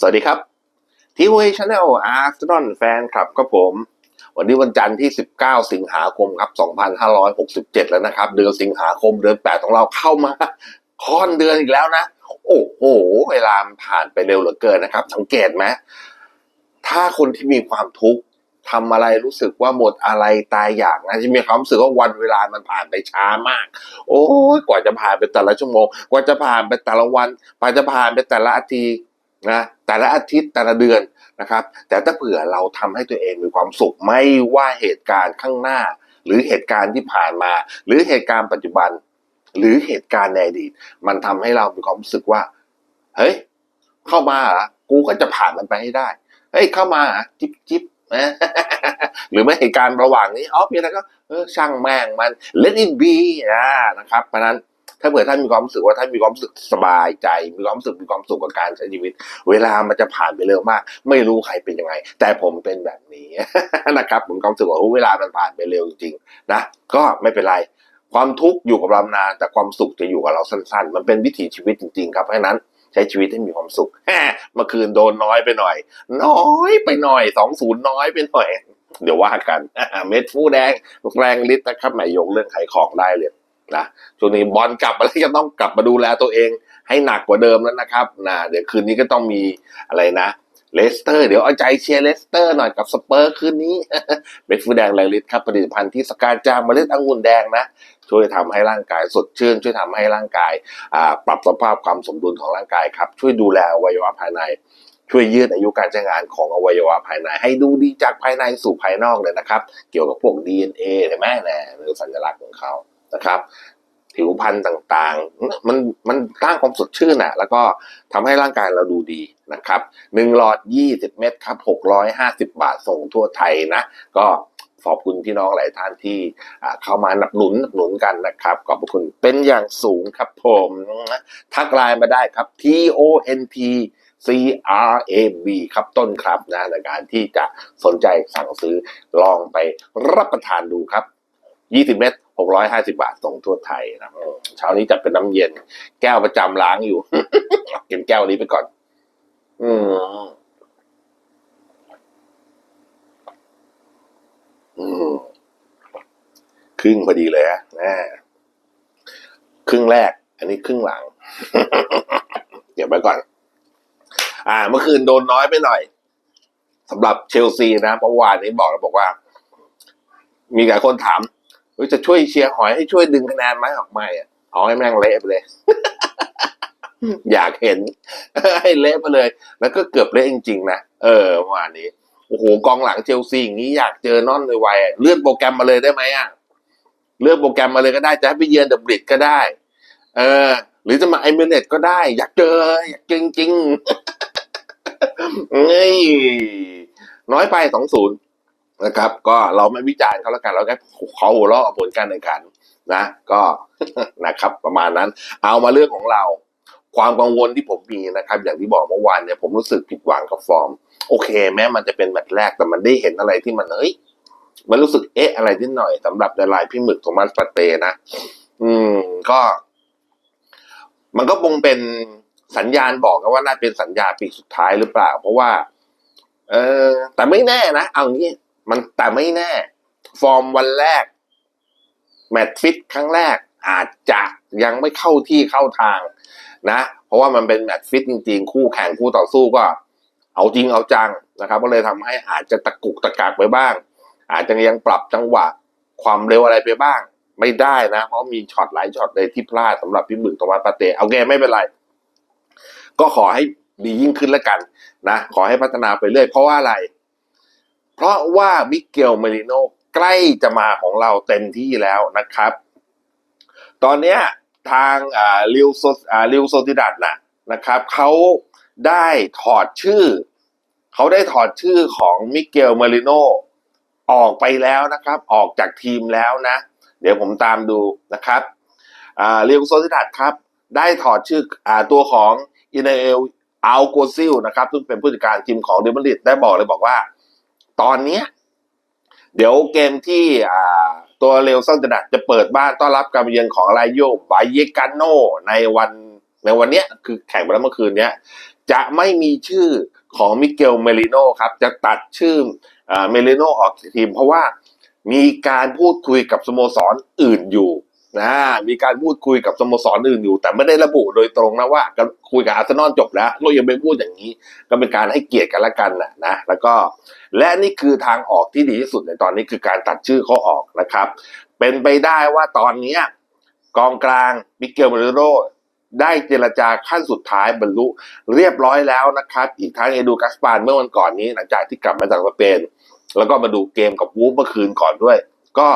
สวัสดีครับทีวีชาแนลอาร์เซนอลแฟนคลับครับผม วันนี้วันจันทร์ที่ 19 สิงหาคมครับ 2567 แล้วนะครับ เดือนสิงหาคมเดือน 8 ของเราเข้ามาค่อนเดือนอีกแล้วนะ โอ้โห เวลาผ่านไปเร็วเหลือเกินนะครับ สังเกตไหมถ้าคนที่มีความทุกข์ทำอะไรรู้สึกว่าหมดอะไรตายอยากนะจะมีความรู้สึกว่าวันเวลามันผ่านไปช้ามาก โอ้ยกว่าจะผ่านไปแต่ละชั่วโมง กว่าจะผ่านไปแต่ละวันกว่าจะผ่านไปแต่ละอาทิตย์ นะแต่ละอาทิตย์แต่ละเดือนนะครับ แต่ถ้าเผื่อเราทำให้ตัวเองมีความสุขไม่ว่าเหตุการณ์ข้างหน้า หรือเหตุการณ์ที่ผ่านมา หรือเหตุการณ์ปัจจุบัน หรือเหตุการณ์ในอดีต มันทำให้เรามีความรู้สึกว่าเฮ้ยเข้ามาเหรอกูก็จะผ่านมันไปให้ได้เฮ้ยเข้ามาเหรอจิ๊บจิ๊บนะหรือไม่เหตุการณ์ระหว่างนี้อ๋อมีอะไรก็เออช่างแม่งมัน let it be นะครับเพราะนั้น ถ้าเผื่อท่านมีความรู้สึกว่าท่านมีความรู้สึกสบายใจ มีความรู้สึกมีความสุขกับการใช้ชีวิต เวลามันจะผ่านไปเร็วมาก ไม่รู้ใครเป็นยังไง แต่ผมเป็นแบบนี้นะครับ ผมความรู้สึกว่าเวลามันผ่านไปเร็วจริงๆนะก็ไม่เป็นไรความทุกข์อยู่กับเรานานแต่ความสุขจะอยู่กับเราสั้น ๆ มันเป็นวิถีชีวิตจริง ๆ ครับเพราะนั้นใช้ชีวิตให้มีความสุขแฮะเมื่อคืนโดนน้อยไปหน่อย น้อยไปหน่อยสองศูนย์น้อยไปหน่อย เดี๋ยวว่ากันเม็ดฟูแดงแรงฤทธิ์นะครับหมายกเรื่องขายของได้เลย นะช่วงนี้บอลกลับมาแล้วก็ต้องกลับมาดูแลตัวเอง ให้หนักกว่าเดิมแล้วนะครับนะเดี๋ยวคืนนี้ก็ต้องมีอะไรนะเลสเตอร์ เดี๋ยวเอาใจเชียร์เลสเตอร์หน่อยกับสเปอร์คืนนี้เม็ดฟูแดงแรงฤทธิ์ครับผลิตภัณฑ์ที่สกัดจากเมล็ดองุ่นแดงนะ ช่วยทำให้ร่างกายสดชื่น ช่วยทำให้ร่างกายปรับสภาพความสมดุลของร่างกายครับ ช่วยดูแลอวัยวะภายใน ช่วยยืดอายุการใช้งานของอวัยวะภายใน ให้ดูดีจากภายในสู่ภายนอกเลยนะครับ เกี่ยวกับพวก DNA เห็นไหมนะหรือสัญลักษณ์ของเขา นะครับ ผิวพรรณต่างๆ มันมันสร้างความสดชื่นอะแล้วก็ทำให้ร่างกายเราดูดีนะครับหนึ่งหลอด 20 เม็ดครับ 650 บาทส่งทั่วไทยนะ ก็ขอบคุณพี่น้องหลายท่านที่เข้ามาหนับหนุนหนับหนุนกันนะครับ ขอบคุณเป็นอย่างสูงครับผม ทักไลน์มาได้ครับ T O N T C R A B ครับต้นครับนะในการที่จะสนใจสั่งซื้อลองไปรับประทานดูครับ 20 เม็ด 650 บาทส่งทั่วไทยนะเช้านี้จัดเป็นน้ำเย็น แก้วประจำล้างอยู่ กินแก้วนี้ไปก่อน อืมอืมครึ่งพอดีเลยฮะแม่ครึ่งแรก อันนี้ครึ่งหลัง เดี๋ยวไปก่อน อ่า เมื่อคืนโดนน้อยไปหน่อยสำหรับเชลซีนะเมื่อวานนี้บอกแล้วบอกว่า มีหลายคนถาม จะช่วยเชียร์หอยให้ช่วยดึงคะแนนไหมออกมาอะเอาให้แม่งเละไปเลย อยากเห็น ให้เละไปเลย แล้วก็เกือบเละจริงๆนะเออเมื่อวานนี้โอ้โหกองหลังเชลซีอย่างนี้อยากเจอนอนไวๆอะเลื่อนโปรแกรมมาเลยได้ไหมอะเลื่อนโปรแกรมมาเลยก็ได้จะให้ไปเยือนเดอะบริดก็ได้ เออ หรือจะมาไอเมเนตก็ได้ อยากเจอ อยากเจอจริงๆเฮ้ยน้อยไปสองศูนย์ นะครับ ก็เราไม่วิจารณ์เขาแล้วกันเราแค่เขาหัวเราะผลการแข่งขันนะ ก็นะครับประมาณนั้น เอามาเรื่องของเรา ความกังวลที่ผมมีนะครับ อย่างที่บอกเมื่อวานเนี่ยผมรู้สึกผิดหวังกับฟอร์ม โอเค แม้มันจะเป็นแมตช์แรกแต่มันได้เห็นอะไรที่มันเอ้ยมันรู้สึกเอ๊ะอะไรนิดหน่อยสำหรับดารายพี่หมึกโทมัสปาเตนะ อืมก็ มันก็คงเป็นสัญญาณบอกกันว่าน่าเป็นสัญญาปีสุดท้ายหรือเปล่า เพราะว่า เออแต่ไม่แน่นะ เอางี้ มันแต่ไม่แน่ ฟอร์มวันแรก แมตช์ฟิตครั้งแรกอาจจะยังไม่เข้าที่เข้าทางนะ เพราะว่ามันเป็นแมตช์ฟิตจริงๆ คู่แข่งคู่ต่อสู้ก็ เอาจริงเอาจังนะครับ ก็เลยทำให้อาจจะตะกุกตะกักไปบ้าง อาจจะยังปรับจังหวะความเร็วอะไรไปบ้าง ไม่ได้นะ เพราะมีช็อตหลายช็อตเลยที่พลาดสำหรับพี่หมึกตวัสปาเตะเอาแกไม่เป็นไร ก็ขอให้ดียิ่งขึ้นแล้วกันนะ ขอให้พัฒนาไปเรื่อยเพราะว่าอะไร เพราะว่ามิเกลเมริโนใกล้จะมาของเราเต็มที่แล้วนะครับ ตอนนี้ทางลิวโซลิวโซติดัตนะนะครับเขาได้ถอดชื่อ เขาได้ถอดชื่อของมิเกลเมริโนออกไปแล้วนะครับ ออกจากทีมแล้วนะ เดี๋ยวผมตามดูนะครับลิวโซติดัตครับ ได้ถอดชื่ออตัวของอินเอลอัลโกซิลนะครับ ซึ่งเป็นผู้จัดการทีมของเดมริดได้บอกเลยบอกว่า ตอนเนี้ยเดี๋ยวเกมที่อ่าตัวเรวซันจะดัดจะเปิดบ้านต้อนรับการเยือนของไลโยบายเยกานโนในวันในวันเนี้ยคือแข่งไปแล้วเมื่อคืนเนี้ยจะไม่มีชื่อของมิเกลเมลิโนครับ จะตัดชื่อเมลิโนออกทีม เพราะว่ามีการพูดคุยกับสโมสรอื่นอยู่ นะมีการพูดคุยกับสโมสรอื่นอยู่ แต่ไม่ได้ระบุโดยตรงนะว่าคุยกับอาร์เซนอลจบแล้วก็ยังไปพูดอย่างนี้ ก็เป็นการให้เกียรติกันละกันนะนะแล้วก็และนี่คือทางออกที่ดีที่สุดในตอนนี้คือการตัดชื่อเขาออกนะครับ เป็นไปได้ว่าตอนนี้กองกลางมิเกลเมลิโนได้เจรจาขั้นสุดท้ายบรรลุเรียบร้อยแล้วนะครับ อีกทั้งเอดูกัสปานเมื่อวันก่อนนี้หลังจากที่กลับมาจากสเปนแล้วก็มาดูเกมกับวูฟเมื่อคืนก่อนด้วย ก็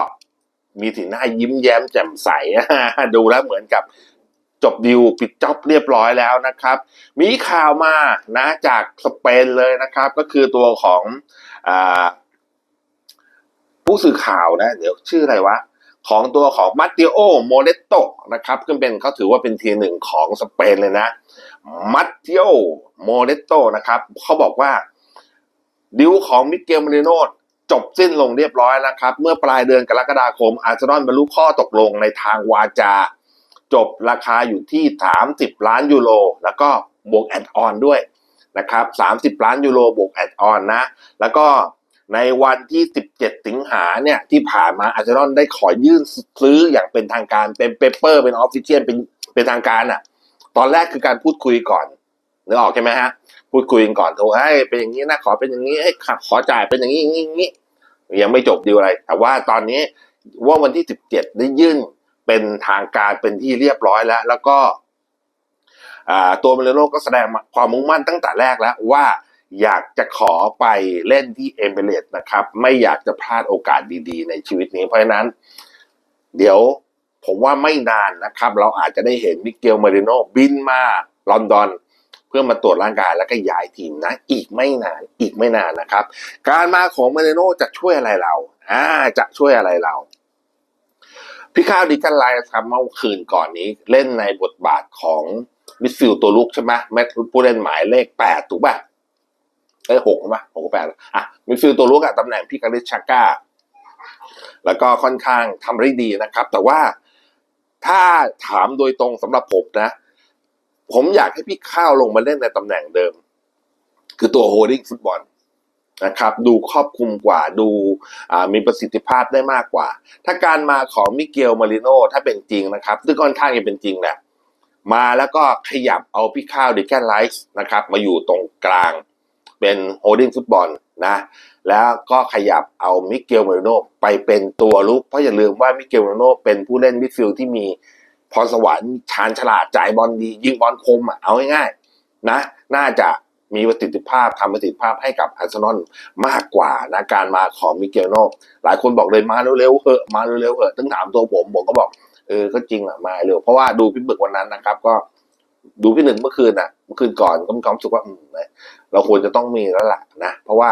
มีสีหน้ายิ้มแย้มแจ่มใส ดูแล้วเหมือนกับจบดิวปิดจ็อบเรียบร้อยแล้วนะครับ มีข่าวมานะจากสเปนเลยนะครับ ก็คือตัวของอผู้สื่อข่าวนะ เดี๋ยวชื่ออะไรวะ ของตัวของมาติโอโมเลตโตนะครับซึ่งเป็นเขาถือว่าเป็นทีหนึ่งของสเปนเลยนะมาติโอโมเลตโตนะครับเขาบอกว่าดิวของมิเกลมาริโน จบสิ้นลงเรียบร้อยแล้วครับ เมื่อปลายเดือนกรกฎาคม อาร์เซนอลบรรลุข้อตกลงในทางวาจา จบราคาอยู่ที่ 30 ล้านยูโรแล้วก็บวกแอดออนด้วยนะครับ30 ล้านยูโรบวกแอดออนนะ แล้วก็ในวันที่ 17 สิงหาเนี่ยที่ผ่านมาอาร์เซนอลได้ขอยื่นซื้ออย่างเป็นทางการเป็นเปเปอร์เป็นออฟฟิเชียลเป็นเป็นทางการอะ ตอนแรกคือการพูดคุยก่อนนึกออกใช่ไหมฮะ พูดคุยกันก่อนโทรให้เป็นอย่างนี้นะขอเป็นอย่างนี้ให้ขับขอจ่ายเป็นอย่างนี้อย่างนี้อย่างนี้ยังไม่จบดีอะไร แต่ว่าตอนนี้ว่าวันที่สิบเจ็ดได้ยื่นเป็นทางการเป็นที่เรียบร้อยแล้ว แล้วก็ตัวเมเลโนก็แสดงความมุ่งมั่นตั้งแต่แรกแล้วว่าอยากจะขอไปเล่นที่เอเมเรตนะครับ ไม่อยากจะพลาดโอกาสดีๆ ในชีวิตนี้เพราะฉะนั้น เดี๋ยวผมว่าไม่นานนะครับ เราอาจจะได้เห็นมิเกลเมริโนบินมาลอนดอน เพื่อมาตรวจร่างกายแล้วก็ย้ายทีมนะ อีกไม่นานอีกไม่นานนะครับ การมาของเมริโนจะช่วยอะไรเราอ่าจะช่วยอะไรเราพี่ข้าวดิกันไลน์ครับเมื่อคืนก่อนนี้เล่นในบทบาทของมิดฟิลตัวลุกใช่ไหมแมตผู้เล่นหมายเลขแปดถูกป่ะเอ้ยหกใช่ไหมหกแปดอะมิดฟิลตัวลุกอะตำแหน่งพี่กาลิชาก้า แล้วก็ค่อนข้างทำได้ดีนะครับ แต่ว่าถ้าถามโดยตรงสำหรับผมนะ ผมอยากให้พี่ข้าวลงมาเล่นในตำแหน่งเดิม คือตัวโฮดดิ้งฟุตบอลนะครับดูครอบคลุมกว่าดูมีประสิทธิภาพได้มากกว่า ถ้าการมาของมิเกลมาริโนถ้าเป็นจริงนะครับ ซึ่งค่อนข้างจะเป็นจริงแหละมาแล้วก็ขยับเอาพี่ข้าวดิแกนไลท์นะครับมาอยู่ตรงกลางเป็นโฮดดิ้งฟุตบอลนะแล้วก็ขยับเอามิเกลมาริโนไปเป็นตัวลุกเพราะอย่าลืมว่ามิเกลมาริโนเป็นผู้เล่นมิดฟิลด์ที่มี พรสวรรค์ชาญฉลาดจ่ายบอลดี ยิงบอลคมอะเอาง่ายๆนะ น่าจะมีประสิทธิภาพทำประสิทธิภาพให้กับอาร์เซนอลมากกว่านะการมาของมิเกลโนหลายคนบอกเลยมาเร็วๆเหอะมาเร็วๆเหอะต้งถามตัวผมผมก็บอกเออก็จริงอะมาเร็วเพราะว่าดูพี่บึกวันนั้นนะครับ ก็ดูพี่หนึ่งเมื่อคืนอะ เมื่อคืนก่อนก็มีความรู้สึกว่าอืมเราควรจะต้องมีแล้วล่ะนะเพราะว่า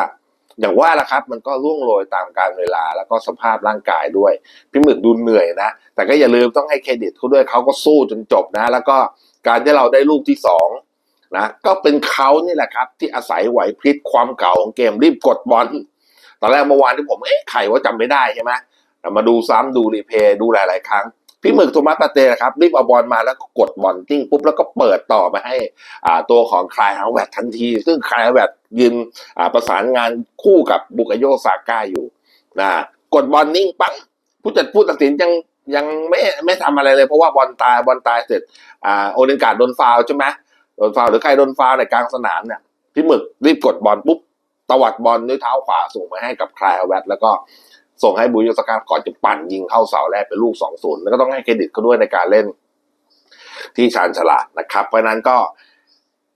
อย่างว่าละครับ มันก็ล่วงโรยตามการเวลาแล้วก็สภาพร่างกายด้วย พี่หมึกดูเหนื่อยนะ แต่ก็อย่าลืมต้องให้เครดิตเขาด้วยเขาก็สู้จนจบนะ แล้วก็การที่เราได้ลูกที่สองนะก็เป็นเขานี่แหละครับ ที่อาศัยไหวพริบความเก่าของเกมรีบกดบอลตอนแรกเมื่อวานที่ผมเอ๊ะใครว่าจำไม่ได้ใช่ไหมแต่มาดูซ้ำดูรีเพย์ดูหลาย ๆ ครั้ง พี่หมึกโทมัสปาเต้นะครับรีบเอาบอลมาแล้วก็กดบอลติ้งปุ๊บแล้วก็เปิดต่อไปให้อ่าตัวของคลายฮาวเวตทันที ซึ่งคลายฮาวเวตยืนอ่าประสานงานคู่กับบุกโยซาก้าอยู่นะกดบอลนิ่งปังผู้จัดผู้ตัดสินยังยังไม่ไม่ทำอะไรเลยเพราะว่าบอลตายบอลตายเสร็จอ่าโอเลนการ์ดโดนฟาวใช่ไหมโดนฟาวหรือใครโดนฟาวในกลางสนามเนี่ยพี่หมึกรีบกดบอลปุ๊บตวัดบอลด้วยเท้าขวาส่งไปให้กับคลายฮาวเวตแล้วก็ ส่งให้บุยโยสกาก่อนจะปั่นยิงเข้าเสาแรกเป็นลูกสองศูนย์แล้วก็ต้องให้เครดิตเขาด้วยในการเล่น ที่ชาญฉลาดนะครับ เพราะนั้นก็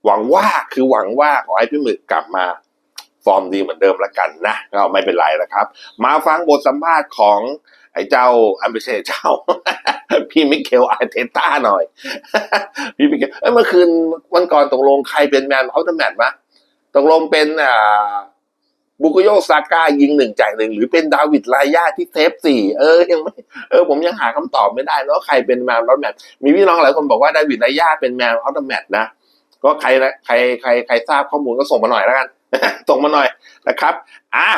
หวังว่าคือหวังว่าขอให้พี่หมึกกลับมาฟอร์มดีเหมือนเดิมแล้วกันนะก็ไม่เป็นไรนะครับ มาฟังบทสัมภาษณ์ของไอ้เจ้าอันเปเช่เจ้า พี่มิเคลอาเทต้าหน่อย พี่มิเคลเมื่อคืนวันก่อนตกลงใครเป็นแมนเอาเดอร์แมทมะตกลงเป็นอ่า บุกโยซาก้ายิงหนึ่งจ่ายหนึ่งหรือเป็นดาวิดลายาที่เทปสี่เออยังไม่เออผมยังหาคำตอบไม่ได้เนาะใครเป็นแมนออฟแมทมีพี่น้องหลายคนบอกว่าดาวิดลายาเป็นแมนออฟแมทนะก็ใครนะใครใครใครทราบข้อมูลก็ส่งมาหน่อยแล้วกัน ส่งมาหน่อยนะครับอะ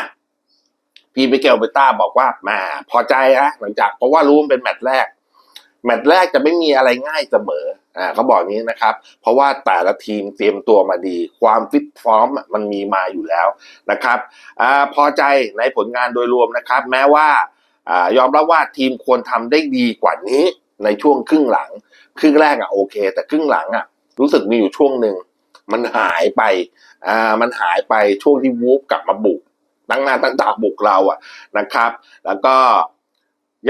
พี่มิเกลเบต้าบอกว่ามาพอใจฮะหลังจากเพราะว่ารู้มันเป็นแมตช์แรก แมตช์แรกจะไม่มีอะไรง่ายเสมออ่าเขาบอกนี้นะครับ เพราะว่าแต่ละทีมเตรียมตัวมาดี ความฟิตพร้อมมันมีมาอยู่แล้วนะครับอ่าพอใจในผลงานโดยรวมนะครับ แม้ว่าอ่ายอมรับว่าทีมควรทำได้ดีกว่านี้ในช่วงครึ่งหลัง ครึ่งแรกอะโอเค แต่ครึ่งหลังอะรู้สึกมีอยู่ช่วงหนึ่งมันหายไปอ่ามันหายไปช่วงที่วูฟกลับมาบุกตั้งหน้าตั้งตาบุกเราอะนะครับ แล้วก็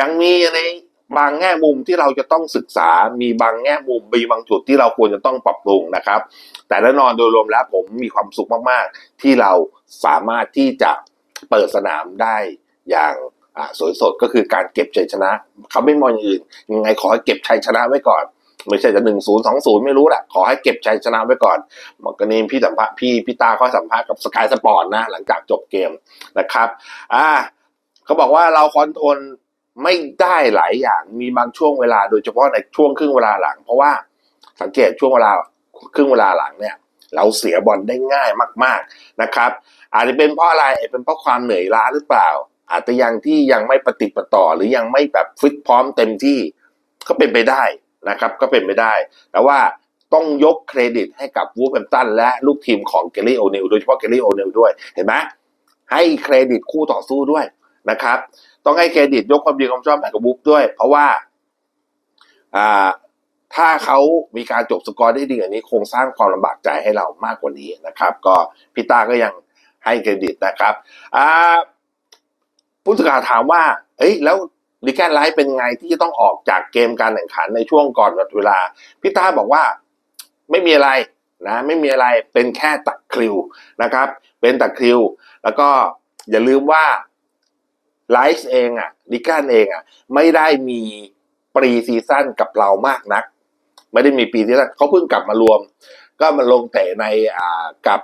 ยังมีใน บางแง่มุมที่เราจะต้องศึกษา มีบางแง่มุมมีบางจุดที่เราควรจะต้องปรับปรุงนะครับ แต่แน่นอนโดยรวมแล้วผมมีความสุขมากๆ ที่เราสามารถที่จะเปิดสนามได้อย่างสวยสดก็คือการเก็บชัยชนะ เขาไม่มองอย่างอื่นยังไงขอให้เก็บชัยชนะไว้ก่อนไม่ใช่จะหนึ่งศูนย์สองศูนย์ไม่รู้แหละขอให้เก็บชัยชนะไว้ก่อนมันก็นี่พี่สัมภาษณ์พี่พี่ตาเขาสัมภาษณ์กับสกายสปอร์ตนะ หลังจากจบเกมนะครับ อ่าเขาบอกว่าเราคอนโทรล ไม่ได้หลายอย่างมีบางช่วงเวลา โดยเฉพาะในช่วงครึ่งเวลาหลัง เพราะว่าสังเกตช่วงเวลาครึ่งเวลาหลังเนี่ย เราเสียบอลได้ง่ายมาก ๆนะครับ อาจจะเป็นเพราะอะไรเป็นเพราะความเหนื่อยล้าหรือเปล่า อาจจะยังที่ยังไม่ปฏิปต่อหรือยังไม่แบบฟิตพร้อมเต็มที่ก็เป็นไปได้นะครับ ก็เป็นไปได้ แต่ว่าต้องยกเครดิตให้กับวูฟแฮมตันและลูกทีมของเกลลี่โอเนลโดยเฉพาะเกลลี่โอเนลด้วยเห็นไหมให้เครดิตคู่ต่อสู้ด้วยนะครับ ต้องให้เครดิตยกความดีความชอบให้กับวูฟด้วย เพราะว่าอ่าถ้าเขามีการจบสกอร์ได้ดีกว่านี้ คงสร้างความลำบากใจให้เรามากกว่านี้นะครับ ก็พี่ตาก็ยังให้เครดิตนะครับอ่าผู้สื่อข่าวถามว่า เอ้ยแล้วลิแกนไลท์เป็นไงที่จะต้องออกจากเกมการแข่งขันในช่วงก่อนหมดเวลาพี่ตาบอกว่าไม่มีอะไรนะไม่มีอะไรเป็นแค่ตักคริวนะครับ เป็นตักคริว แล้วก็อย่าลืมว่า ไลฟ์เองอะลิแกนเองอะไม่ได้มีปรีซีซั่นกับเรามากนัก ไม่ได้มีปีซีซั่นเขาเพิ่งกลับมารวม ก็มาลงเตะในอ่ากับ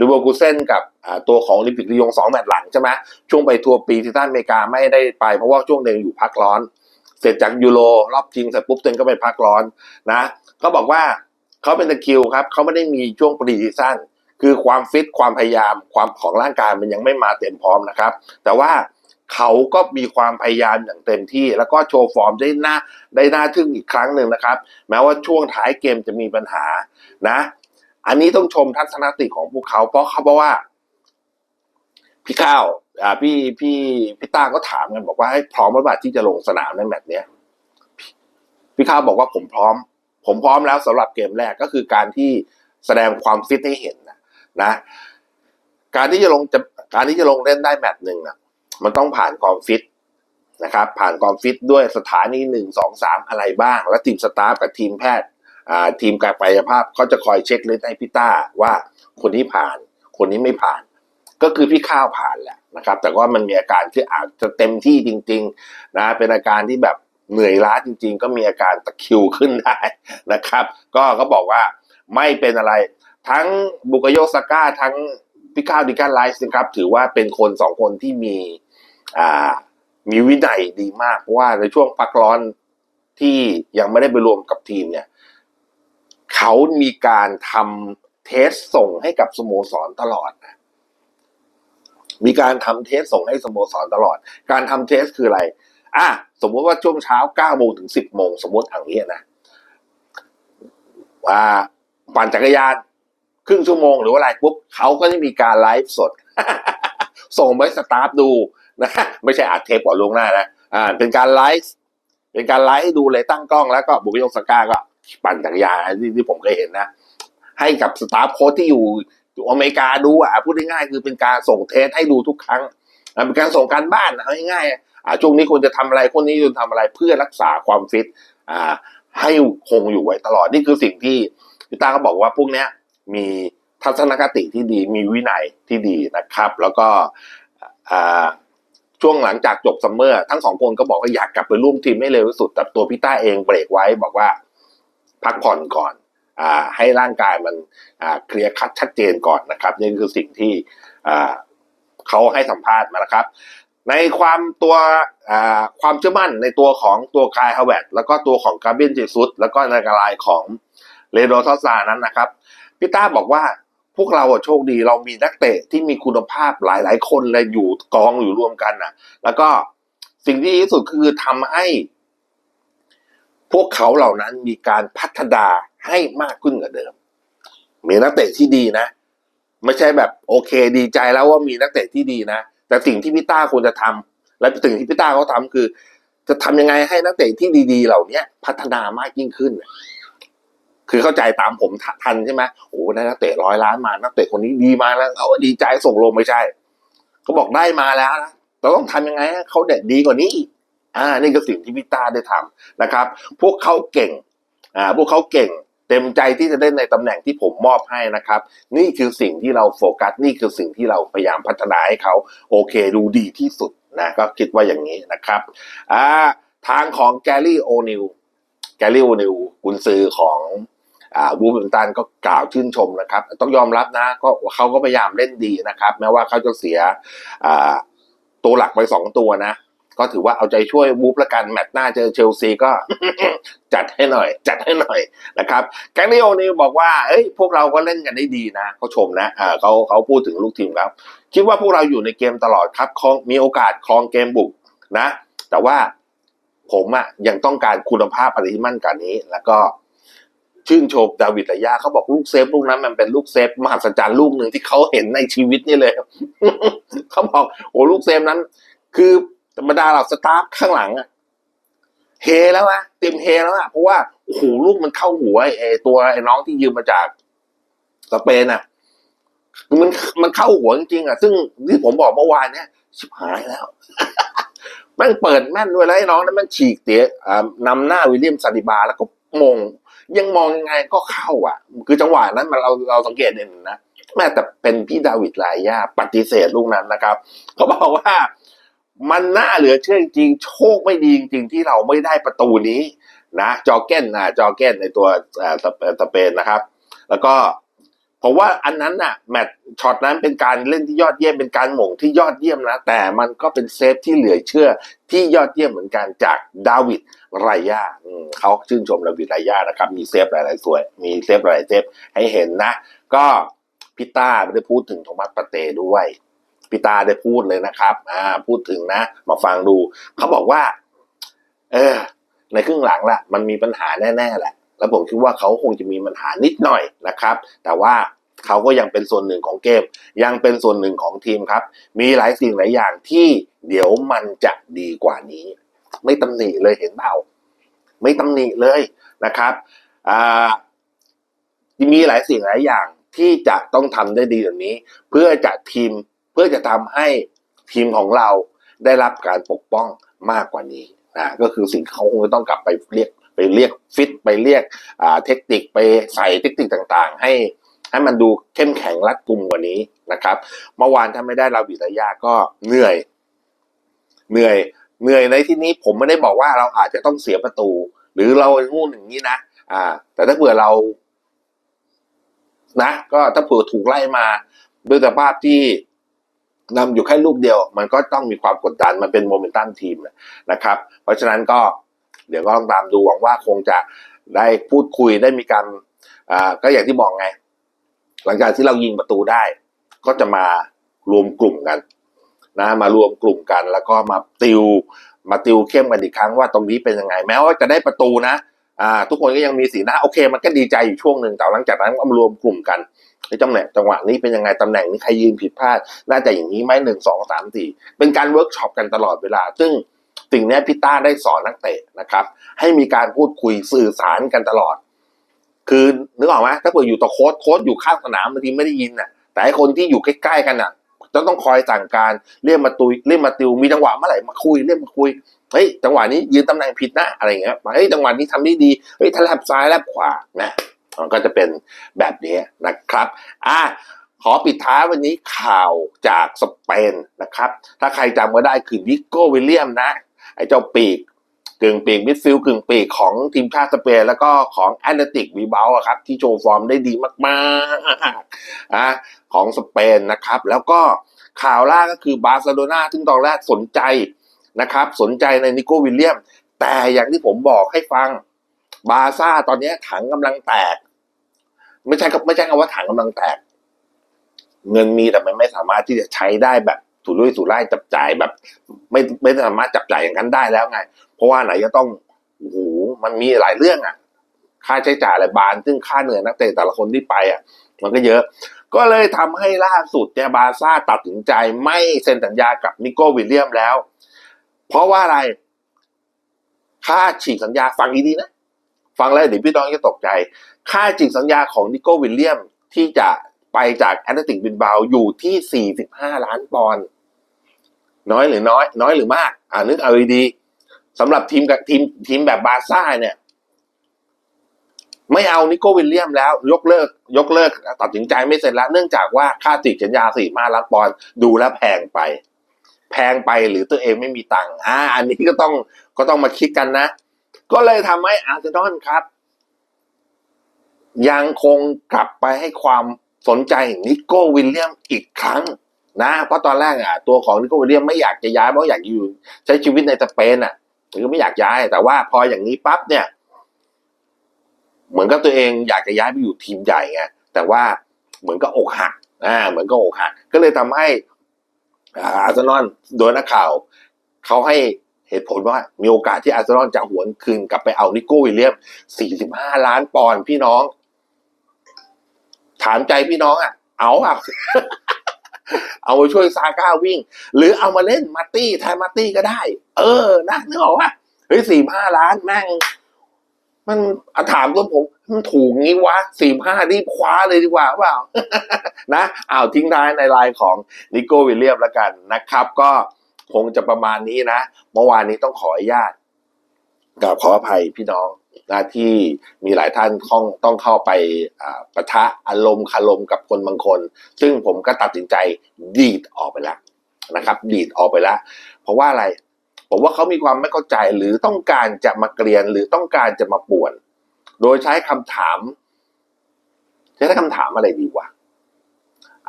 ลิเวอร์พูลเซนกับตัวของลิมปิกลียงสองแมตช์หลังใช่ไหมช่วงไปทัวร์ปีซีซั่นอเมริกาไม่ได้ไปเพราะว่าช่วงหนึ่งอยู่พักร้อน เสร็จจากยูโรรอบชิงเสร็จปุ๊บตัวเองก็ไปพักร้อนนะเขาบอกว่าเขาเป็นตะคิวครับเขาไม่ได้มีช่วงปรีซีซั่นคือความฟิตความพยายามความของร่างกายมันยังไม่มาเต็มพร้อมนะครับ แต่ว่า เขาก็มีความพยายามอย่างเต็มที่ แล้วก็โชว์ฟอร์มได้น่าได้น่าทึ่งอีกครั้งหนึ่งนะครับ แม้ว่าช่วงท้ายเกมจะมีปัญหานะ อันนี้ต้องชมทัศนคติของพวกเขา เพราะเขาบอกว่า พี่ข้าวอ่าพี่พี่พี่ตาก็ถามกันบอกว่าให้พร้อมหรือเปล่าที่จะลงสนามในแมตช์เนี้ยพี่ข้าวบอกว่าผมพร้อม ผมพร้อมแล้วสำหรับเกมแรกก็คือการที่แสดงความฟิตให้เห็นนะนะ การที่จะลงจะการที่จะลงเล่นได้แมตช์หนึ่งนะ มันต้องผ่านความฟิตนะครับ ผ่านความฟิตด้วยสถานีหนึ่งสองสามอะไรบ้าง แล้วทีมสตาฟกับทีมแพทย์ทีมกายภาพเขาจะคอยเช็คลิสต์ให้พี่ต้าว่าคนนี้ผ่าน คนนี้ไม่ผ่าน ก็คือพี่ข้าวผ่านแหละนะครับ แต่ว่ามันมีอาการที่อาจจะเต็มที่จริง ๆ นะ เป็นอาการที่แบบเหนื่อยล้าจริง ๆ ก็มีอาการตะคิวขึ้นได้นะครับ ก็เขาบอกว่าไม่เป็นอะไร ทั้งบุกโยซาก้าทั้งพี่ข้าวดิการไลฟ์นะครับ ถือว่าเป็นคนสองคนที่มี อ่ามีวินัยดีมากว่าในช่วงพักร้อนที่ยังไม่ได้ไปรวมกับทีมเนี่ย เขามีการทำเทสส่งให้กับสโมสรตลอดนะมีการทำเทสส่งให้สโมสรตลอด การทำเทสคืออะไร อะสมมติว่าช่วงเช้าเก้าโมงถึงสิบโมงสมมติอย่างนี้นะว่าปั่นจักรยานครึ่งชั่วโมงหรือว่าอะไรปุ๊บเขาก็จะมีการไลฟ์สด ส่งไปสตาฟดู นะไม่ใช่อัดเทปก่อนลวงหน้านะอ่าเป็นการไลฟ์เป็นการไลฟ์ให้ดูเลยตั้งกล้องแล้วก็บุกยกสก้าก็ปั่นจักรยานที่ที่ผมเคยเห็นนะ ให้กับสตาฟโค้ชที่อยู่อยู่อเมริกาดูอะพูดง่ายๆคือเป็นการส่งเทสให้ดูทุกครั้งอะเป็นการส่งการบ้านเอาง่ายๆอ่าช่วงนี้ควรจะทำอะไรคนนี้ควรทำอะไรเพื่อรักษาความฟิตอ่าให้คงอยู่ไว้ตลอดนี่คือสิ่งที่พี่ตาก็บอกว่าพวกเนี้ยมีทัศนคติที่ดีมีวินัยที่ดีนะครับ แล้วก็อ่า ช่วงหลังจากจบซัมเมอร์ทั้งสองคนก็บอกว่าอยากกลับไปร่วมทีมให้เร็วที่สุด แต่ตัวพี่ต้าเองเบรกไว้บอกว่าพักผ่อนก่อนอ่าให้ร่างกายมันอ่าเคลียร์คัดชัดเจนก่อนนะครับนี่คือสิ่งที่อ่าเขาให้สัมภาษณ์มานะครับ ในความตัวอ่าความเชื่อมั่นในตัวของตัวกายฮาวเวตแล้วก็ตัวของกาเบรียนเจซุสแล้วก็ในกลายของเรโดทอสซานั้นนะครับพี่ต้าบอกว่า พวกเราอะโชคดีเรามีนักเตะที่มีคุณภาพหลาย ๆ คนเลยอยู่กองอยู่รวมกันน่ะ แล้วก็สิ่งที่ดีที่สุดคือทำให้ พวกเขาเหล่านั้นมีการพัฒนาให้มากขึ้นกว่าเดิม มีนักเตะที่ดีนะ ไม่ใช่แบบโอเค ดีใจแล้วว่ามีนักเตะที่ดีนะ แต่สิ่งที่พี่ต้าควรจะทำและสิ่งที่พี่ต้าเขาทำคือ จะทำยังไงให้นักเตะที่ดี ๆ เหล่าเนี้ย พัฒนามากยิ่งขึ้น คือเข้าใจตามผมทันใช่ไหมโอ้ได้นักเตะร้อยล้านมานักเตะคนนี้ดีมาแล้วเอาดีใจส่งลงไม่ใช่เขาบอกได้มาแล้วนะเราต้องทำยังไงให้เขาเด็ดดีกว่านี้อ่านี่คือสิ่งที่พี่ต้าได้ทำนะครับ พวกเขาเก่งอ่าพวกเขาเก่งเต็มใจที่จะได้ในตำแหน่งที่ผมมอบให้นะครับ นี่คือสิ่งที่เราโฟกัสนี่คือสิ่งที่เราพยายามพัฒนาให้เขาโอเคดูดีที่สุดนะก็คิดว่าอย่างนี้นะครับอ่าทางของแกรี่โอนิลแกรี่โอนิลกุนซือของ วูฟแฮมป์ตันก็กล่าวชื่นชมนะครับ ต้องยอมรับนะก็เขาก็พยายามเล่นดีนะครับ แม้ว่าเขาจะเสียตัวหลักไปสองตัวนะ ก็ถือว่าเอาใจช่วยวูฟละกัน แมตช์หน้าเจอเชลซีก็จัดให้หน่อย จัดให้หน่อยนะครับแกงนิโอนี่บอกว่าเอ้ยพวกเราก็เล่นกันได้ดีนะเขาชมนะเขาเขาพูดถึงลูกทีมครับ คิดว่าพวกเราอยู่ในเกมตลอดครับครองมีโอกาสครองเกมบุกนะ แต่ว่าผมอะยังต้องการคุณภาพอะไรที่มั่นกว่านี้แล้วก็ ชื่นชมดาวิดลายาเขาบอกลูกเซฟลูกนั้นมันเป็นลูกเซฟมหัศจรรย์ลูกหนึ่งที่เขาเห็นในชีวิตนี่เลยเขาบอกโอ้ลูกเซฟนั้น คือธรรมดาเราสตาฟข้างหลังอะเฮแล้วอะเต็มเฮแล้วอะเพราะว่าโอ้โหลูกมันเข้าหัวไอ้ตัวไอ้น้องที่ยืมมาจากสเปนอะมันมันเข้าหัวจริงๆอะซึ่งที่ผมบอกเมื่อวานเนี่ยชิบหายแล้วแมันเปิดแม่นด้วยแล้วไอ้น้องนั้นมันฉีกเตะอ่านำหน้าวิลเลียมซาดิบาแล้วก็มง ยังมองยังไงก็เข้าอะ คือจังหวะนั้นมันเราเราสังเกตเห็นนะแม้แต่เป็นพี่ดาวิดลายาปฏิเสธลูกนั้นนะครับเขาบอกว่ามันน่าเหลือเชื่อจริงโชคไม่ดีจริงที่เราไม่ได้ประตูนี้นะจอเก้นนะจอเก้นในตัวสเปนนะครับ แล้วก็ ผมว่าอันนั้นน่ะแมตช์ช็อตนั้นเป็นการเล่นที่ยอดเยี่ยมเป็นการหม่งที่ยอดเยี่ยมนะ แต่มันก็เป็นเซฟที่เหลือเชื่อที่ยอดเยี่ยมเหมือนกันจากดาวิดไรยาเขาชื่นชมดาวิดไรยานะครับ มีเซฟหลายๆสวย มีเซฟหลายเซฟให้เห็นนะ ก็พิต้าได้พูดถึงโทมัสปาเต้ด้วยพิต้าได้พูดเลยนะครับอ่าพูดถึงนะ มาฟังดูเขาบอกว่า เออ ในครึ่งหลังละมันมีปัญหาแน่ๆแหละ แล้วผมคิดว่าเขาคงจะมีปัญหานิดหน่อยนะครับ แต่ว่าเขาก็ยังเป็นส่วนหนึ่งของเกม ยังเป็นส่วนหนึ่งของทีมครับ มีหลายสิ่งหลายอย่างที่เดี๋ยวมันจะดีกว่านี้ ไม่ตำหนิเลยเห็นเปล่าไม่ตำหนิเลยนะครับมีหลายสิ่งหลายอย่างที่จะต้องทำได้ดีแบบนี้ เพื่อจะทีมเพื่อจะทำให้ทีมของเราได้รับการปกป้องมากกว่านี้นะก็คือสิ่งเขาคงจะต้องกลับไปเรียก ไปเรียกฟิตไปเรียกเทคนิคไปใส่เทคนิคต่างๆ ให้ให้มันดูเข้มแข็งรัดกุมกว่านี้นะครับ เมื่อวานถ้าไม่ได้เราบิดายาก็เหนื่อย เหนื่อย เหนื่อยในที่นี้ผมไม่ได้บอกว่าเราอาจจะต้องเสียประตู หรือเรางูอย่างนี้นะอ่า แต่ถ้าเผื่อเรา นะ ก็ถ้าเผื่อถูกไล่มาด้วยสภาพที่นำอยู่แค่ลูกเดียว มันก็ต้องมีความกดดันมันเป็นโมเมนตัมทีมนะครับ เพราะฉะนั้นก็ เดี๋ยวก็ต้องตามดูหวังว่าคงจะได้พูดคุยได้มีการอ่าก็อย่างที่บอกไง หลังจากที่เรายิงประตูได้ ก็จะมารวมกลุ่มกัน นะมารวมกลุ่มกัน แล้วก็มาติว มาติวเข้มกันอีกครั้งว่าตรงนี้เป็นยังไง แม้ว่าจะได้ประตูนะอ่าทุกคนก็ยังมีสีหน้าโอเค มันก็ดีใจอยู่ช่วงหนึ่งแต่หลังจากนั้นก็มารวมกลุ่มกันในจังหวะจังหวะนี้เป็นยังไงตำแหน่งนี้ใครยืนผิดพลาด น่าจะอย่างนี้ไหมหนึ่งสองสามสี่เป็นการเวิร์กช็อปกันตลอดเวลา ซึ่ง สิ่งนี้พี่ต้าได้สอนนักเตะนะครับ ให้มีการพูดคุยสื่อสารกันตลอด คือนึกออกไหมถ้าเกิดอยู่ต่อโค้ดโค้ดอยู่ข้างสนามบางทีไม่ได้ยินน่ะ แต่ไอ้คนที่อยู่ใกล้ๆกันน่ะจะต้องคอยสั่งการเรียกมาตุยเรียกมาติวมีจังหวะเมื่อไหร่มาคุยเรียกมาคุยเฮ้ยจังหวะนี้ยืนตำแหน่งผิดนะอะไรเงี้ยเฮ้ยจังหวะนี้ทำได้ดีเฮ้ยถ้าแลบซ้ายแลบขวานะมันก็จะเป็นแบบนี้นะครับอะขอปิดท้ายวันนี้ข่าวจากสเปนนะครับ ถ้าใครจำก็ได้คือวิโก้วิลเลียมนะ ไอ้เจ้าปีกกึ่งปีกมิดฟิลกึ่งปีกของทีมชาติสเปนแล้วก็ของแอตเลติกวีเบลอะครับ ที่โชว์ฟอร์มได้ดีมากๆอะของสเปนนะครับ แล้วก็ข่าวล่าก็คือบาร์เซโลนาซึ่งตอนแรกสนใจนะครับ สนใจในนิโก้วิลเลียม แต่อย่างที่ผมบอกให้ฟัง บาซ่าตอนนี้ถังกำลังแตก ไม่ใช่ไม่ใช่คำว่าถังกำลังแตก เงินมีแต่มันไม่สามารถที่จะใช้ได้แบบ สุรุ่ยสุร่ายจับจ่ายแบบ ไม่ไม่สามารถจับจ่ายอย่างนั้นได้แล้วไง เพราะว่าไหนจะต้องโอ้โหมันมีหลายเรื่องอะ ค่าใช้จ่ายอะไรบาน ซึ่งค่าเหนื่อยนักเตะแต่ละคนที่ไปอะ มันก็เยอะ ก็เลยทำให้ล่าสุดเนี่ยบาซ่าตัดสินใจไม่เซ็นสัญญากับนิโก้วิลเลียมแล้ว เพราะว่าอะไร ค่าฉีกสัญญาฟังดีๆนะ ฟังแล้วเดี๋ยวพี่น้องจะตกใจ ค่าฉีกสัญญาของนิโก้วิลเลียมที่จะ ไปจากแอตเลติกบินบาวอยู่ที่ 45 ล้านปอนด์น้อยหรือน้อย น้อยหรือมาก อ่านึกเอาดีๆสำหรับทีมกับทีมทีมแบบบาร์ซ่าเนี่ย ไม่เอานิโก้วิลเลียมแล้ว ยกเลิก ยกเลิก ตัดสินใจไม่เสร็จแล้ว เนื่องจากว่าค่าติดสัญญาสี่มาล้านปอนด์ดูแลแพงไป แพงไปหรือตัวเองไม่มีตังค์อ่า อันนี้ก็ต้องก็ต้องมาคิดกันนะ ก็เลยทำให้อาร์เซนอลครับ ยังคงกลับไปให้ความ สนใจนิโก้วิลเลียมอีกครั้งนะเพราะตอนแรกอะตัวของนิโก้วิลเลียมไม่อยากจะย้ายเพราะอยากอยู่ใช้ชีวิตในสเปนอะหรือไม่อยากย้าย แต่ว่าพออย่างนี้ปั๊บเนี่ย เหมือนกับตัวเองอยากจะย้ายไปอยู่ทีมใหญ่ไงแต่ว่าเหมือนกับอกหักอ่าเหมือนกับอกหักก็เลยทำให้อาอาร์เซนอลโดยนักข่าวเขาให้เหตุผลว่ามีโอกาสที่อาร์เซนอลจะหวนคืนกลับไปเอานิโก้วิลเลียม 45 ล้านปอนด์พี่น้อง ถามใจพี่น้องอะ เอาอะเอาไปช่วยซาก้าวิ่ง หรือเอามาเล่นมาร์ตี้แทนมาร์ตี้ก็ได้ เออนะนึกออกว่าเฮ้ยสี่ห้าล้านแม่ง มันถามตัวผมมันถูกงี้วะสี่ห้ารีบคว้าเลยดีกว่าเปล่านะอ้าวทิ้งท้ายในไลน์ของนิโก้วิลเลียมแล้วกันนะครับ ก็คงจะประมาณนี้นะ เมื่อวานนี้ต้องขออนุญาตกับขออภัยพี่น้อง นะที่มีหลายท่านต้องต้องเข้าไปปะทะอารมณ์คารมกับคนบางคน ซึ่งผมก็ตัดสินใจดีดออกไปแล้วนะครับ ดีดออกไปแล้ว เพราะว่าอะไร ผมว่าเขามีความไม่เข้าใจหรือต้องการจะมาเกลียนหรือต้องการจะมาป่วน โดยใช้คำถามใช้คำถามอะไรดีวะ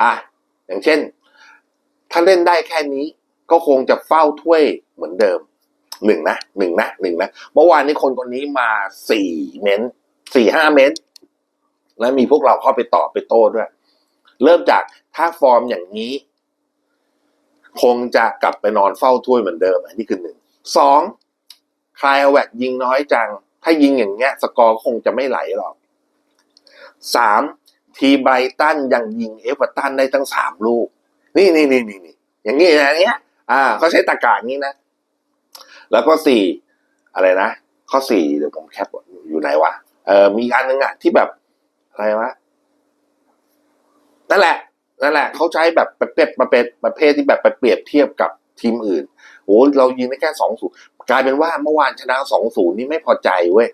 อะอย่างเช่น ถ้าเล่นได้แค่นี้ก็คงจะเฝ้าถ้วยเหมือนเดิม หนึ่งนะหนึ่งนะหนึ่งนะเมื่อวานนี้คนคนนี้มาสี่เมนต์สี่ห้าเมนต์แล้วมีพวกเราเข้าไปตอบไปโต้ด้วย เริ่มจากถ้าฟอร์มอย่างนี้ คงจะกลับไปนอนเฝ้าถ้วยเหมือนเดิม อันนี้คือหนึ่งสองคลายแวกยิงน้อยจัง ถ้ายิงอย่างเงี้ย สกอร์คงจะไม่ไหลหรอกสามทีไบตันยังยิงเอฟเวอร์ตันได้ตั้งสามลูก นี่นี่นี่นี่นี่อย่างนี้นะเนี้ย อ่าเขาใช้ตะกาอย่างนี้นะ แล้วก็สี่อะไรนะ ข้อสี่เดี๋ยวผมแคปอยู่ไหนวะเออมีอันหนึงอะที่แบบอะไรวะนั่นแหละนั่นแหละเขาใช้แบบประเภทประเภทประเภทที่แบบไปเปรียบเทียบกับทีมอื่นโอ้เรายิงได้แค่สองศูนย์กลายเป็นว่าเมื่อวานชนะสองศูนย์นี่ไม่พอใจเว้ย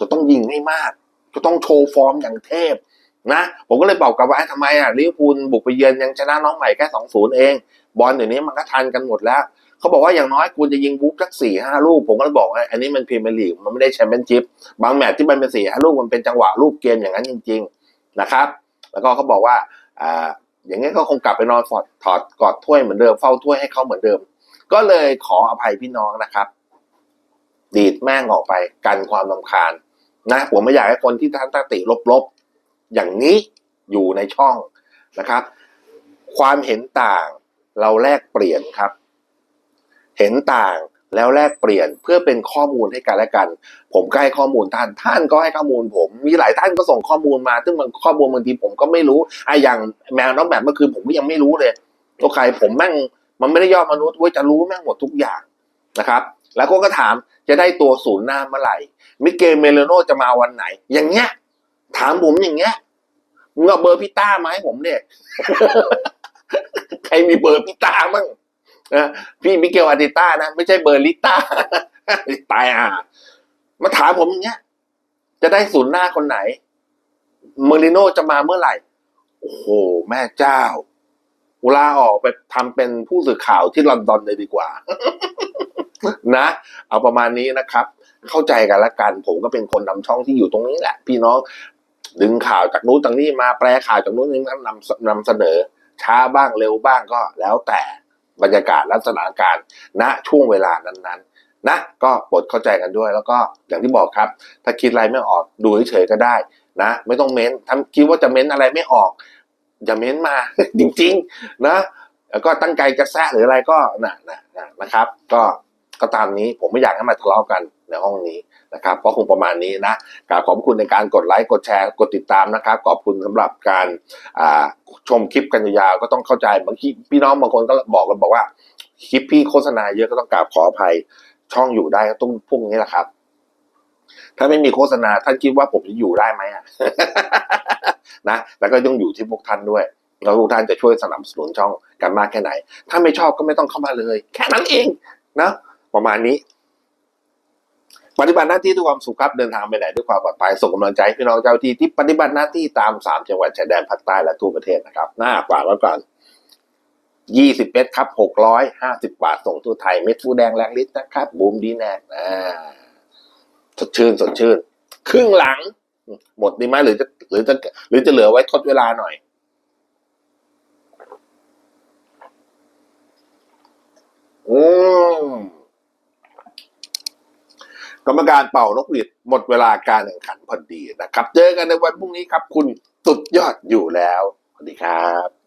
จะต้องยิงให้มาก จะต้องโชว์ฟอร์มอย่างเทพนะผมก็เลยบอกกับว่าทำไมอะลิเวอร์พูลบุกไปเยือนยังชนะน้องใหม่แค่สองศูนย์เอง บอลเดี๋ยวนี้มันก็ทันกันหมดแล้ว เขาบอกว่าอย่างน้อยควรจะยิงบุ๊กสักสี่ห้าลูก ผมก็เลยบอกว่าอันนี้มันพรีเมียร์ลีกมันไม่ได้แชมเปี้ยนชิพบางแมตช์ที่มันเป็นสี่ห้าลูกมันเป็นจังหวะรูปเกมอย่างนั้นจริง ๆนะครับ แล้วก็เขาบอกว่าอ่าอย่างนี้ก็คงกลับไปนอนฟอดถอดกอดถ้วยเหมือนเดิมเฝ้าถ้วยให้เขาเหมือนเดิม ก็เลยขออภัยพี่น้องนะครับ ดีดแม่งออกไปกันความลำคาญนะผมไม่อยากให้คนที่ท่านตาติลบๆ อย่างนี้อยู่ในช่องนะครับ ความเห็นต่างเราแลกเปลี่ยนครับ เห็นต่างแล้วแลกเปลี่ยนเพื่อเป็นข้อมูลให้กันและกัน ผมก็ให้ข้อมูลท่าน ท่านก็ให้ข้อมูลผม มีหลายท่านก็ส่งข้อมูลมา ซึ่งบางข้อมูลบางทีผมก็ไม่รู้ไอ้อย่างแมวน้องแบบเมื่อคืนผมก็ยังไม่รู้เลยโอเคผมแม่งมันไม่ได้ย่อมนุษย์เว้ยจะรู้แม่งหมดทุกอย่างนะครับ แล้วก็ก็ถามจะได้ตัวศูนย์หน้าเมื่อไหร่ มิเกลเมเลโนจะมาวันไหน อย่างเงี้ย ถามผมอย่างเงี้ยมึงเอาเบอร์พี่ต้ามาให้ผมเนี่ย ใครมีเบอร์พี่ต้ามั่ง นะพี่มิเกลอาร์ติต้านะ ไม่ใช่เบอร์ลิต้าตายอะมาถามผมอย่างเงี้ย จะได้ศูนย์หน้าคนไหน เมอริโนจะมาเมื่อไหร่ โอ้โห แม่เจ้าอุลาออกไปทำเป็นผู้สื่อข่าวที่ลอนดอนเลยดีกว่า นะ เอาประมาณนี้นะครับ เข้าใจกันละกัน ผมก็เป็นคนนำช่องที่อยู่ตรงนี้แหละ พี่น้องดึงข่าวจากนู้นจากนี้มาแปลข่าวจากนู้นนี้นำนำเสนอ ช้าบ้างเร็วบ้างก็แล้วแต่ บรรยากาศและสถานการณ์ ณช่วงเวลานั้นๆ นะ ก็โปรดเข้าใจกันด้วย แล้วก็อย่างที่บอกครับ ถ้าคิดอะไรไม่ออกดูเฉยๆก็ได้นะ ไม่ต้องเม้นทำคิดว่าจะเม้นอะไรไม่ออกอย่าเม้นมาจริง ๆ นะแล้วก็ตั้งใจจะแซะหรืออะไรก็นะนะนะนะครับ ก็ก็ตามนี้ผมไม่อยากให้มาทะเลาะกันในห้องนี้ นะครับก็คงประมาณนี้นะกราบขอบคุณในการกดไลค์กดแชร์กดติดตามนะครับ ขอบคุณสำหรับการชมคลิปกันยาวก็ต้องเข้าใจบางทีพี่น้องบางคนก็บอกกันบอกว่าคลิปพี่โฆษณาเยอะก็ต้องกราบขออภัยช่องอยู่ได้ก็ต้องพวกนี้แหละครับ ถ้าไม่มีโฆษณาท่านคิดว่าผมจะอยู่ได้ไหมอะนะแล้วก็ต้องอยู่ที่พวกท่านด้วยแล้วทุกท่านจะช่วยสนับสนุนช่องกันมากแค่ไหน ถ้าไม่ชอบก็ไม่ต้องเข้ามาเลย แค่นั้นเองนะประมาณนี้ ปฏิบัติหน้าที่ด้วยความสุขครับเดินทางไปไหนด้วยความปลอดภัยส่งกำลังใจให้พี่น้องเจ้าที่ที่ปฏิบัติหน้าที่ตามสามจังหวัดชายแดนภาคใต้และทั่วประเทศนะครับหน้ากว่าแล้วก่อนยี่สิบเม็ดครับหกร้อยห้าสิบบาทส่งทั่วไทยเม็ดฟูแดงแรงฤทธิ์นะครับบูมดีแน่อ่าสดชื่นสดชื่นครึ่งหลัง หมดดีไหมหรือจะหรือจะหรือจะเหลือไว้ทดเวลาหน่อยอืม รรมการเป่านกหวีดหมดเวลาการแข่งขันพอดีนะครับ เจอกันในวันพรุ่งนี้ครับ คุณสุดยอดอยู่แล้วสวัสดีครับ